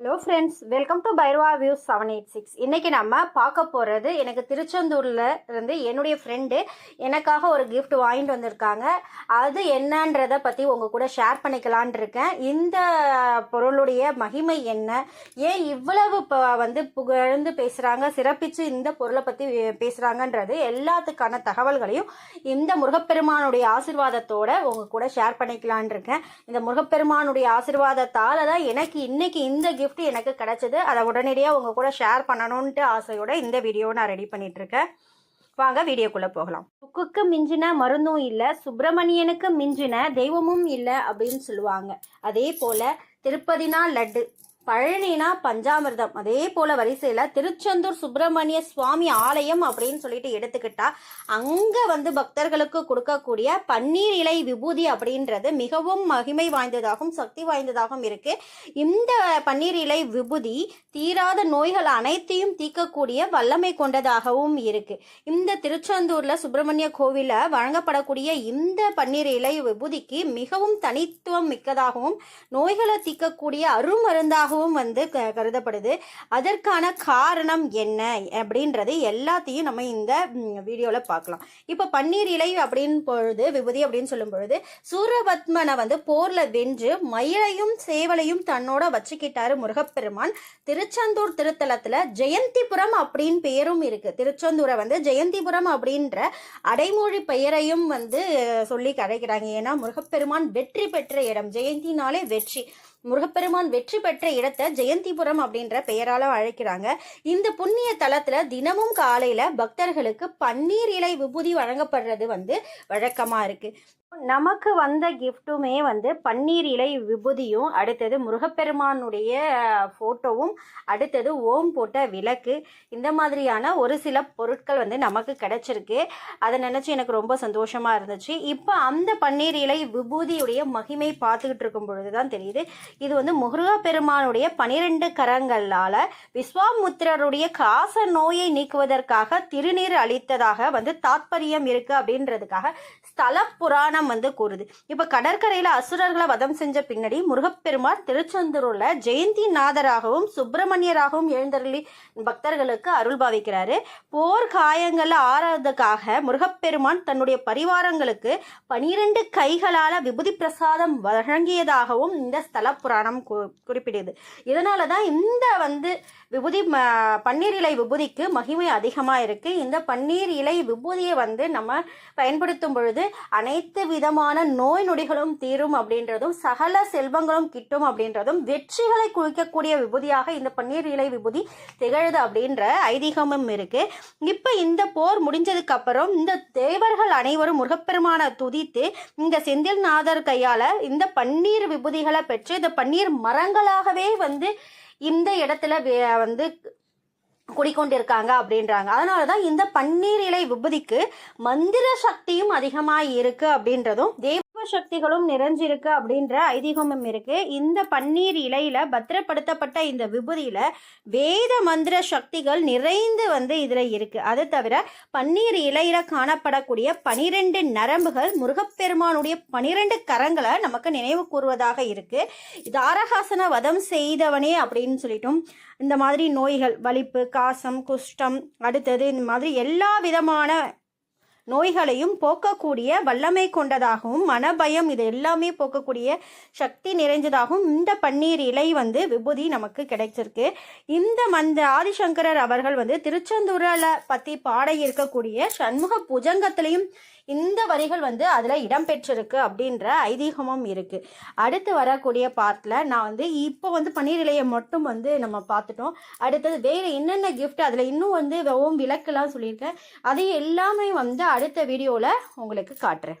Hello friends welcome to Bhairava views seven eight six இன்றைக்கி நம்ம பார்க்க போகிறது எனக்கு திருச்செந்தூரில் இருந்து என்னுடைய ஃப்ரெண்டு எனக்காக ஒரு கிஃப்ட் வாங்கிட்டு வந்திருக்காங்க. அது என்னன்றதை பற்றி உங்கள் கூட ஷேர் பண்ணிக்கலான் இருக்கேன். இந்த பொருளுடைய மகிமை என்ன? ஏன் இவ்வளவு இப்போ வந்து புகழ்ந்து பேசுகிறாங்க சிறப்பித்து இந்த பொருளை பற்றி பேசுகிறாங்கன்றது எல்லாத்துக்கான தகவல்களையும் இந்த முருகப்பெருமானுடைய ஆசிர்வாதத்தோட உங்கள் கூட ஷேர் பண்ணிக்கலான் இருக்கேன். இந்த முருகப்பெருமானுடைய ஆசிர்வாதத்தால் தான் எனக்கு இன்னைக்கு இந்த கிஃப்ட் கிஃப்ட் எனக்கு கிடச்சிது. அதை உடனடியாக உங்கள் கூட ஷேர் பண்ணணுன்ட்டு ஆசையோட இந்த வீடியோவை நான் ரெடி பண்ணிகிட்ருக்கேன் வாங்க வீடியோக்குள்ளே போகலாம். புக்குக்கு மிஞ்சின மருந்தும் இல்லை சுப்பிரமணியனுக்கு மிஞ்சின தெய்வமும் இல்லை அப்படின்னு சொல்லுவாங்க. அதே போல் திருப்பதினா லட்டு. பழனினா பஞ்சாமிர்தம். அதே போல வரிசையில் திருச்செந்தூர் சுப்பிரமணிய சுவாமி ஆலயம் அப்படின்னு சொல்லிட்டு எடுத்துக்கிட்டா அங்கே வந்து பக்தர்களுக்கு கொடுக்கக்கூடிய பன்னீர் இலை விபூதி அப்படின்றது மிகவும் மகிமை வாய்ந்ததாகவும் சக்தி வாய்ந்ததாகவும் இருக்கு. இந்த பன்னீர் இலை விபூதி தீராத நோய்கள் அனைத்தையும் தீர்க்கக்கூடிய வல்லமை கொண்டதாகவும் இருக்கு. இந்த திருச்செந்தூர்ல சுப்பிரமணிய கோவில வழங்கப்படக்கூடிய இந்த பன்னீர் இலை விபூதிக்கு மிகவும் தனித்துவம் மிக்கதாகவும் நோய்களை தீர்க்கக்கூடிய அருமருந்தாகவும் வந்து க- கருதப்படுது. அதற்கான காரணம் என்ன? அப்படின்றது எல்லாத்தையும் நம்ம இந்த வீடியோவில் பார்க்கலாம். இப்போ பன்னீர் இலை அப்படின்னு பொழுது விபூதி அப்படின்னு சொல்லும் பொழுது சூரபத்மனை வந்து போரில் வென்று மயிலையும் சேவலையும் தன்னோட வச்சுக்கிட்டாரு முருகப்பெருமான். திருச்செந்தூர் திருத்தலத்தில் ஜெயந்திபுரம் அப்படின்னு பெயரும் இருக்கு. திருச்செந்தூரை வந்து ஜெயந்திபுரம் அப்படின்ற அடைமொழி பெயரையும் வந்து சொல்லி கிடைக்கிறாங்க ஏன்னா முருகப்பெருமான் வெற்றி பெற்ற இடம். ஜெயந்தினாலே வெற்றி. முருகப்பெருமான் வெற்றி பெற்ற இடத்தை ஜெயந்திபுரம் அப்படின்ற பெயரால் அழைக்கிறாங்க. இந்த புண்ணிய தலத்துல தினமும் காலையில பக்தர்களுக்கு பன்னீர் இலை விபூதி வழங்கப்படுறது வந்து வழக்கமா இருக்கு. நமக்கு வந்த கிஃப்ட்டுமே வந்து பன்னீர் இலை விபூதியும் அடுத்தது முருகப்பெருமானுடைய ஃபோட்டோவும் அடுத்தது ஓம் போட்ட விளக்கு. இந்த மாதிரியான ஒரு சில பொருட்கள் வந்து நமக்கு கிடைச்சிருக்கு. அதை நினச்சி எனக்கு ரொம்ப சந்தோஷமாக இருந்துச்சு. இப்போ அந்த பன்னீர் இலை விபூதியுடைய மகிமை பார்த்துக்கிட்டு இருக்கும் பொழுது தான் தெரியுது. இது வந்து முருகப்பெருமானுடைய பனிரெண்டு கரங்களால் விஸ்வாமுத்திரருடைய காச நோயை நீக்குவதற்காக திருநீர் அளித்ததாக வந்து தாத்பரியம் இருக்குது அப்படின்றதுக்காக ஸ்தல புராணம் வந்து கூறுது. இப்ப கடற்கரையில அசுரர்களை வதம் செஞ்ச பின்னாடி முருகப்பெருமான் திருச்செந்தூர்ல ஜெயந்தி நாதராகவும் சுப்பிரமணியராகவும் எழுந்தருளி பக்தர்களுக்கு அருள் பாவிக்கிறாரு. போர் காயங்களை ஆறாவதுக்காக முருகப்பெருமான் தன்னுடைய பரிவாரங்களுக்கு பனிரெண்டு கைகளால விபூதி பிரசாதம் வழங்கியதாகவும் இந்த ஸ்தல புராணம் கு- குறிப்பிடுது. இதனால தான் இந்த வந்து விபூதி ம- பன்னீர் இலை விபூதிக்கு மகிமை அதிகமாக இருக்குது இந்த பன்னீர் இலை விபூதியை வந்து நம்ம பயன்படுத்தும் பொழுது அனைத்து விதமான நோய் நொடிகளும் தீரும் அப்படின்றதும் சகல செல்வங்களும் கிட்டும் அப்படின்றதும் வெற்றிகளை குவிக்கக்கூடிய விபூதியாக இந்த பன்னீர் இலை விபூதி திகழுது அப்படின்ற ஐதீகமும் இருக்கு. இப்போ இந்த போர் முடிஞ்சதுக்கு அப்புறம் இந்த தேவர்கள் அனைவரும் முருகப்பெருமான துதித்து இந்த செந்தில் நாதர் கையால இந்த பன்னீர் விபூதிகளை பெற்று இந்த பன்னீர் மரங்களாகவே வந்து இந்த இடத்துல வே- வந்து குடிக்கொண்டிருக்காங்க அப்படின்றாங்க. அதனால தான் இந்த பன்னீர் இலை விபதிக்கு மந்திர சக்தியும் அதிகமாக இருக்கு அப்படின்றதும் தேவ சக்திகளும் நிறைஞ்சிருக்கு அப்படின்ற ஐதீகமும் இருக்கு. இந்த பன்னீர் இலையில பத்திரப்படுத்தப்பட்ட இந்த விபூதியில வேத மந்திர சக்திகள் நிறைந்து வந்து இதுல இருக்கு. அது தவிர பன்னீர் இலையில காணப்படக்கூடிய பனிரெண்டு நரம்புகள் முருகப்பெருமானுடைய பனிரெண்டு கரங்களை நமக்கு நினைவு கூறுவதாக இருக்கு. தாரகாசன வதம் செய்தவனே அப்படின்னு சொல்லிட்டும் இந்த மாதிரி நோய்கள் வலிப்பு காசம் குஷ்டம் அடுத்தது இந்த மாதிரி எல்லா விதமான நோய்களையும் போக்கக்கூடிய வல்லமை கொண்டதாகவும் மனபயம் இது எல்லாமே போக்கக்கூடிய சக்தி நிறைஞ்சதாகவும் இந்த பன்னீர் இலை வந்து விபூதி நமக்கு கிடைச்சிருக்கு. இந்த மந்த ஆதிசங்கரர் அவர்கள் வந்து திருச்செந்தூரில் பற்றி பாட இருக்கக்கூடிய சண்முக புஜங்கத்திலையும் இந்த வரிகள் வந்து அதில் இடம்பெற்றிருக்கு அப்படின்ற ஐதீகமும் இருக்குது அடுத்து வரக்கூடிய பார்ட்டில் நான் வந்து இப்போ வந்து பன்னீர் இலையை மட்டும் வந்து நம்ம பார்த்துட்டோம். அடுத்தது வேறு என்னென்ன கிஃப்ட் அதில் இன்னும் வந்து ஓம் விளக்கெல்லாம் சொல்லியிருக்கேன். அதை எல்லாமே வந்து அடுத்த வீடியோவில் உங்களுக்கு காட்டுறேன்.